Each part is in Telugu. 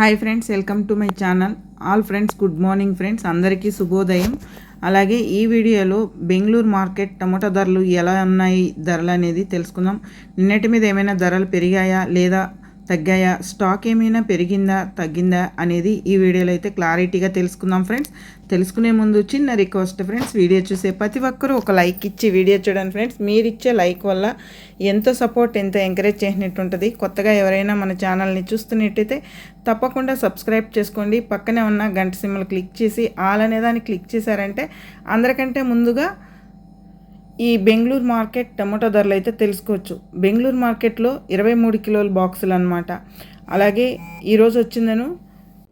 Hi friends welcome to my channel all friends good morning friends అందరికీ శుభోదయం. అలాగే ఈ వీడియోలో బెంగళూరు మార్కెట్ టమోటా ధరలు ఎలా ఉన్నాయి ధరలు అనేది తెలుసుకుందాం. నిన్నటి మీద ఏమైనా ధరలు పెరిగాయా లేదా తగ్గాయా? స్టాక్ ఏమైనా పెరిగిందా? తగ్గిందా? అనేది ఈ వీడియోలో అయితే క్లారిటీగా తెలుసుకుందాం ఫ్రెండ్స్. తెలుసుకునే ముందు చిన్న రిక్వెస్ట్ ఫ్రెండ్స్. వీడియో చూసే ప్రతి ఒక్కరూ ఒక లైక్ ఇచ్చి వీడియో చూడండి ఫ్రెండ్స్. మీరు ఇచ్చే లైక్ వల్ల ఎంతో సపోర్ట్ ఎంతో ఎంకరేజ్ చేసినట్టు ఉంటుంది. కొత్తగా ఎవరైనా మన ఛానల్ని చూస్తున్నట్టయితే తప్పకుండా సబ్స్క్రైబ్ చేసుకోండి. పక్కనే ఉన్న గంట సిమ్మలు క్లిక్ చేసి ఆల్ అనే దాన్ని క్లిక్ చేశారంటే అందరికంటే ముందుగా ఈ బెంగళూరు మార్కెట్ టమాటో ధరలు అయితే తెలుసుకోవచ్చు. బెంగళూరు మార్కెట్లో ఇరవై మూడు కిలోల బాక్సులు అనమాట అలాగే ఈరోజు వచ్చిందను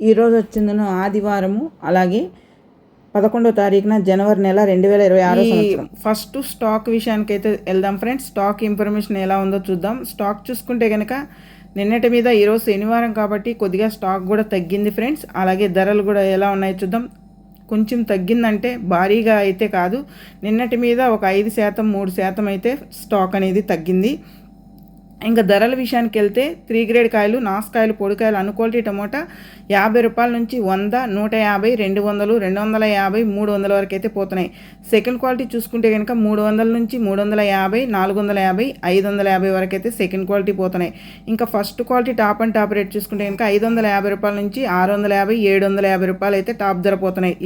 ఈరోజు వచ్చిందను ఆదివారము అలాగే పదకొండో తారీఖున జనవరి నెల రెండు వేల ఇరవై ఆరు ఫస్ట్ స్టాక్ విషయానికి అయితే వెళ్దాం ఫ్రెండ్స్. స్టాక్ ఇన్ఫర్మేషన్ ఎలా ఉందో చూద్దాం. స్టాక్ చూసుకుంటే కనుక నిన్నటి మీద ఈరోజు శనివారం కాబట్టి కొద్దిగా స్టాక్ కూడా తగ్గింది ఫ్రెండ్స్. అలాగే ధరలు కూడా ఎలా ఉన్నాయో చూద్దాం. కొంచెం తగ్గిందంటే భారీగా అయితే కాదు. నిన్నటి మీద ఒక ఐదు శాతం మూడు శాతం అయితే స్టాక్ అనేది తగ్గింది. ఇంకా ధరల విషయానికి వెళ్తే త్రీ గ్రేడ్ కాయలు నాసుకాయలు పొడికాయలు అనుకోల్టీ టమోటా యాభై రూపాయల నుంచి వంద నూట యాభై రెండు వందలు రెండు వందల యాభై మూడు వందల వరకు అయితే పోతున్నాయి. సెకండ్ క్వాలిటీ చూసుకుంటే కనుక మూడు వందల నుంచి మూడు వందల యాభై నాలుగు వందల యాభై ఐదు వందల యాభై వరకు అయితే సెకండ్ క్వాలిటీ పోతున్నాయి. ఇంకా first quality top and top rate చూసుకుంటే కనుక ఐదు వందల యాభై రూపాయల నుంచి ఆరు వందల యాభై ఏడు వందల యాభై రూపాయలు అయితే టాప్ ధర పోతున్నాయి.